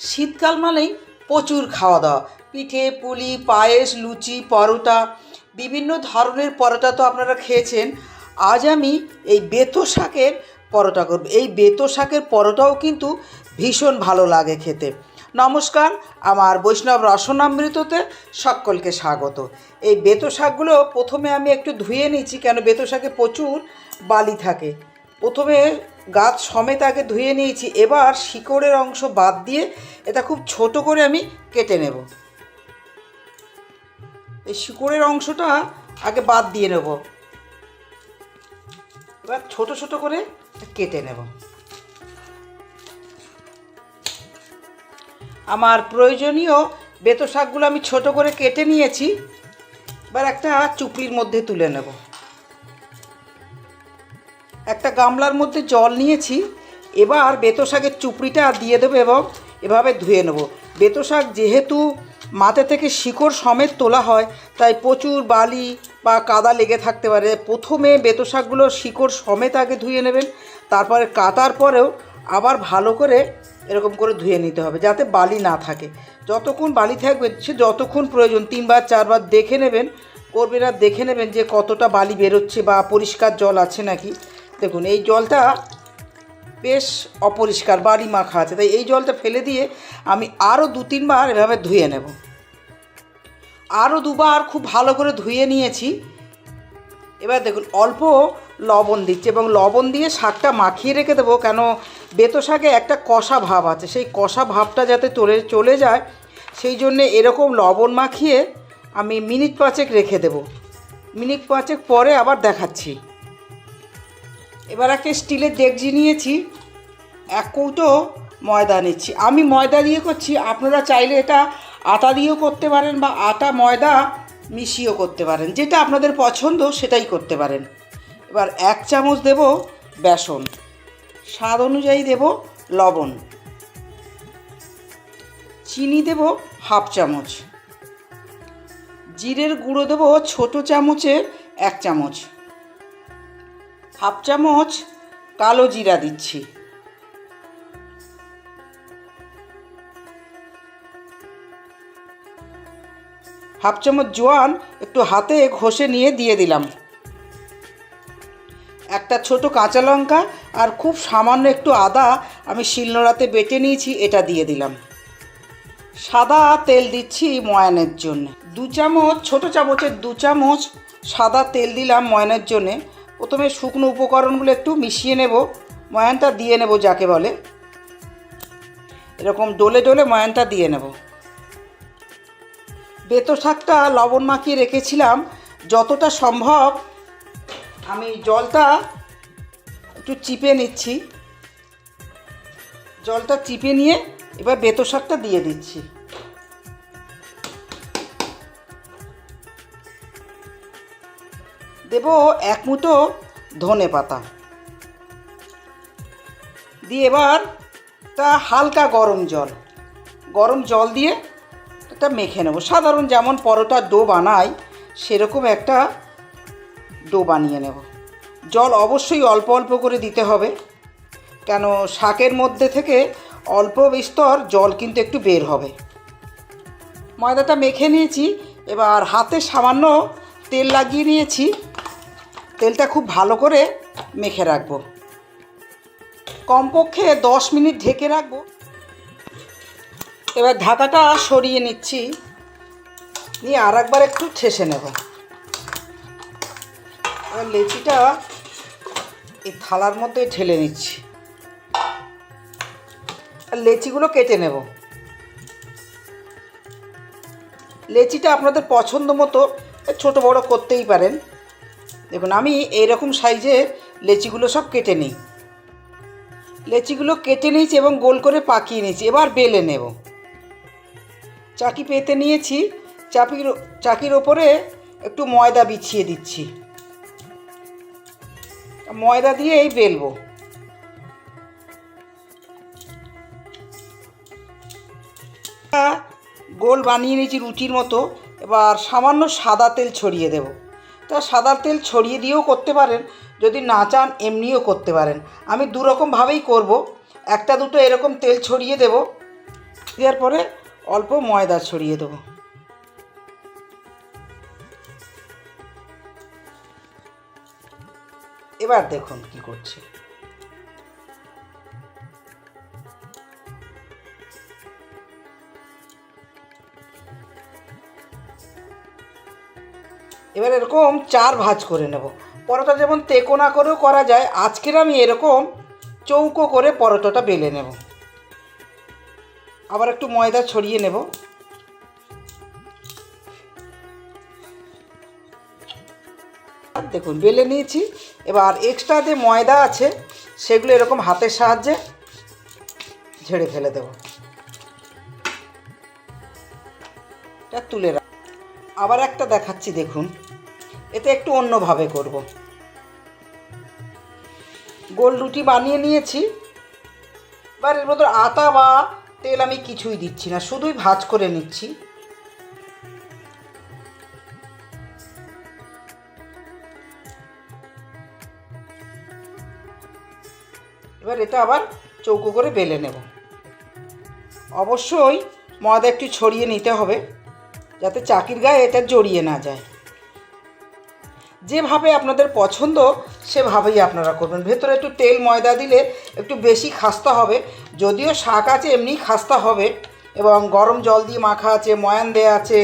শীতকাল মানেই প্রচুর খাওয়া দাওয়া পিঠে, পুলি, পায়েস, লুচি, পরোটা, বিভিন্ন ধরনের পরোটা তো আপনারা খেয়েছেন। আজ আমি এই বেতো শাকের পরোটা করব। এই বেতো শাকের পরোটাও কিন্তু ভীষণ ভালো লাগে খেতে। নমস্কার, আমার বৈষ্ণব রসনামৃততে সকলকে স্বাগত। এই বেতো শাকগুলো প্রথমে আমি একটু ধুয়ে নিচ্ছি কেন বেতো শাকে প্রচুর বালি থাকে। প্রথমে গাছ সমেত আগে ধুয়ে নিয়েছি। এবার শিকড়ের অংশ বাদ দিয়ে এটা খুব ছোট করে আমি কেটে নেব। এই শিকড়ের অংশটা আগে বাদ দিয়ে নেব। এবার ছোট ছোট করে কেটে নেব। আমার প্রয়োজনীয় বেতো শাকগুলো আমি ছোট করে কেটে নিয়েছি। এবার একটা চুপড়ির মধ্যে তুলে নেব। একটা গামলার মধ্যে জল নিয়েছি, এবার বেতো শাকের চুপড়িটা দিয়ে দেবো এবং এভাবে ধুয়ে নেব। বেতো শাক যেহেতু মাথা থেকে শিকড় সমেত তোলা হয়, তাই প্রচুর বালি বা কাদা লেগে থাকতে পারে। প্রথমে বেতো শাকগুলো শিকড় সমেত আগে ধুয়ে নেবেন, তারপরে কাটার পরেও আবার ভালো করে এরকম করে ধুয়ে নিতে হবে যাতে বালি না থাকে। যতক্ষণ বালি থাকবে, সে যতক্ষণ প্রয়োজন, তিনবার, চারবার দেখে নেবেন, করবেন আর দেখে নেবেন যে কতটা বালি বেরোচ্ছে বা পরিষ্কার জল আছে নাকি। দেখুন, এই জলটা বেশ অপরিষ্কার, বাড়ি মাখা আছে। তাই এই জলটা ফেলে দিয়ে আমি আরও দু তিনবার এভাবে ধুয়ে নেব। আরও দুবার খুব ভালো করে ধুয়ে নিয়েছি। এবার দেখুন, অল্প লবণ দিচ্ছি এবং লবণ দিয়ে শাকটা মাখিয়ে রেখে দেবো, কেন বেতো শাকে একটা কষা ভাব আছে। সেই কষা ভাবটা যাতে চলে চলে যায়, সেই জন্যে এরকম লবণ মাখিয়ে আমি মিনিট পাঁচেক রেখে দেবো। মিনিট পাঁচেক পরে আবার দেখাচ্ছি। এবার একটা স্টিলের ডেকজি নিয়েছি, এক কৌটো ময়দা নিচ্ছি। আমি ময়দা দিয়ে করছি, আপনারা চাইলে এটা আটা দিয়েও করতে পারেন বা আটা ময়দা মিশিয়েও করতে পারেন। যেটা আপনাদের পছন্দ সেটাই করতে পারেন। এবার এক চামচ দেব বেসন। স্বাদ অনুযায়ী দেব লবণ। চিনি দেব হাফ চামচ। জিরের গুঁড়ো দেবো ছোটো চামচে এক চামচ। হাফ চামচ কালো জিরা দিচ্ছি। হাফ চামচ জোয়ান একটু হাতে ঘষে নিয়ে দিয়ে দিলাম। একটা ছোট কাঁচা লঙ্কা আর খুব সামান্য একটু আদা আমি শিলনোড়াতে বেটে নিয়েছি, এটা দিয়ে দিলাম। সাদা তেল দিচ্ছি ময়ানের জন্য। দু চামচ, ছোট চামচের দু চামচ সাদা তেল দিলাম ময়ানের জন্যে। প্রথমে শুকনো উপকরণগুলো একটু মিশিয়ে নেব ময়ানটা দিয়ে নেব যাকে বলে। এরকম ডলে ডলে ময়ানটা দিয়ে নেব। বেতো শাকটা লবণ মাখিয়ে রেখেছিলাম, যতটা সম্ভব আমি জলটা একটু চিপে নিচ্ছি। জলটা চিপে নিয়ে এবার বেতো শাকটা দিয়ে দিচ্ছি। দেব এক মুঠো ধনে পাতা। দিয়ে এবার তা হালকা গরম জল। গরম জল দিয়ে এটা মেখে নেব। সাধারণ যেমন পরোটার ডো বানাই, সেরকম একটা ডো বানিয়ে নেব। জল অবশ্যই অল্প অল্প করে দিতে হবে, কেন শাকের মধ্যে থেকে অল্প বিস্তর জল কিন্তু একটু বের হবে। ময়দাটা মেখে নিয়েছি, এবার হাতে সামান্য তেল লাগিয়ে নিয়েছি। তেলটা খুব ভালো করে মেখে রাখব। কমপক্ষে দশ মিনিট ঢেকে রাখব। এবার ঢাকাটা সরিয়ে নিচ্ছি। নিয়ে আর একবার একটু ঠেসে নেব। এবার লেচিটা এই থালার মধ্যে ঠেলে নিচ্ছি। আর লেচিগুলো কেটে নেব। লেচিটা আপনাদের পছন্দ মতো, ছোটো বড় করতেই পারেন। দেখুন, আমি এইরকম সাইজে লেচিগুলো সব কেটে নিই। লেচিগুলো কেটে নিয়েছি এবং গোল করে পাকিয়ে নিয়েছি। এবার বেলে নেব। চাকি পেতে নিয়েছি। চাপির, চাকির ওপরে একটু ময়দা বিছিয়ে দিচ্ছি। ময়দা দিয়েই বেলবো। গোল বানিয়ে নিয়েছি রুটির মতো। এবার সামান্য সাদা তেল ছড়িয়ে দেব। তা সাদা তেল ছড়িয়ে দিয়েও করতে পারেন, যদি না চান এমনিও করতে পারেন। আমি দুরকমভাবেই করব। একটা দুটো এরকম তেল ছড়িয়ে দেব। দেওয়ার পরে অল্প ময়দা ছড়িয়ে দেবো। এবার দেখুন কি করছে। এবার এরকম চার ভাঁজ করে নেব। পরোটা যেমন তেকোনা করেও করা যায়, আজকের আমি এরকম চৌকো করে পরোটাটা বেলে নেব। আবার একটু ময়দা ছড়িয়ে নেব। দেখুন, বেলে নিয়েছি। এবার এক্সট্রা যে ময়দা আছে, সেগুলো এরকম হাতের সাহায্যে ঝেড়ে ফেলে দেব। এটা তুলে আবার একটা দেখাচ্ছি, দেখুন। এতে একটু অন্যভাবে করব। গোল রুটি বানিয়ে নিয়েছি। এবার এর মধ্যে আটা বা তেল আমি কিছুই দিচ্ছি না, শুধুই ভাজ করে নিচ্ছি। এবার এটা আবার চৌকো করে বেলে নেব। অবশ্যই ময়দা একটু ছড়িয়ে নিতে হবে। যাতে চাকির গায়ে এটা জড়িয়ে না যায়। যেভাবে আপনাদের পছন্দ, সেভাবেই আপনারা করবেন। ভেতরে একটু তেল ময়দা দিলে একটু বেশি খাস্তা হবে। যদিও শাক আছে, এমনি খাস্তা হবে। এবং গরম জল দিয়ে মাখা আছে, ময়ান দেয়া আছে।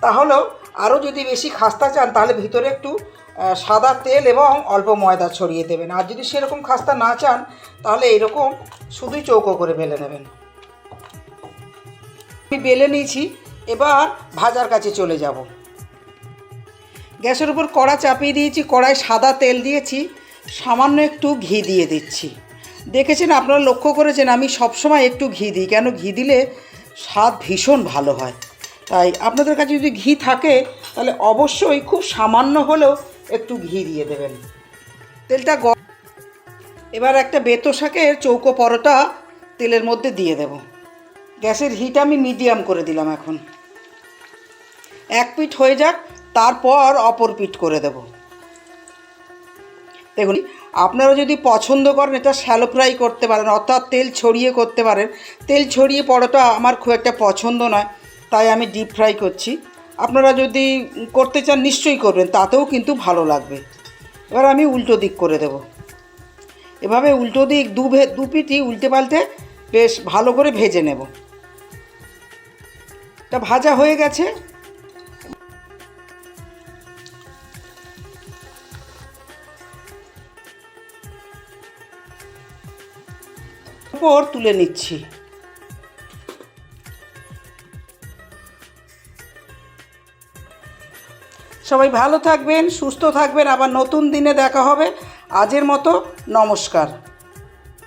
তাহলেও আরও যদি বেশি খাস্তা চান, তাহলে ভিতরে একটু সাদা তেল এবং অল্প ময়দা ছড়িয়ে দেবেন। আর যদি সেরকম খাস্তা না চান, তাহলে এরকম শুধুই চৌকো করে বেলে নেবেন। আমি বেলে নিয়েছি। এবার ভাজার কাছে চলে যাব। গ্যাসের উপর কড়া চাপিয়ে দিয়েছি, কড়ায় সাদা তেল দিয়েছি, সামান্য একটু ঘি দিয়ে দিচ্ছি। দেখেছেন আপনারা লক্ষ্য করেছেন আমি সবসময় একটু ঘি দিই, কেন ঘি দিলে স্বাদ ভীষণ ভালো হয়। তাই আপনাদের কাছে যদি ঘি থাকে, তাহলে অবশ্যই খুব সামান্য হলেও একটু ঘি দিয়ে দেবেন। তেলটা এবার একটা বেতো শাকের চৌকো পরোটা তেলের মধ্যে দিয়ে দেব। গ্যাসের হিট আমি মিডিয়াম করে দিলাম এখন। এক পিঠ হয়ে যাক, তারপর অপর পিঠ করে দেব। দেখুন, আপনারা যদি পছন্দ করেন, এটা শ্যালো ফ্রাই করতে পারেন, অর্থাৎ তেল ছড়িয়ে করতে পারেন। তেল ছড়িয়ে পরোটা আমার খুব একটা পছন্দ নয়, তাই আমি ডিপ ফ্রাই করছি। আপনারা যদি করতে চান, নিশ্চয়ই করবেন, তাতেও কিন্তু ভালো লাগবে। এবার আমি উল্টো দিক করে দেব। এভাবে উল্টো দিক, দু দু পিঠই উল্টে পাল্টে বেশ ভালো করে ভেজে নেব। এটা ভাজা হয়ে গেছে। তুলে নিচ্ছি। সবাই ভালো থাকবেন, সুস্থ থাকবেন, আবার নতুন দিনে দেখা হবে। আজের মতো নমস্কার।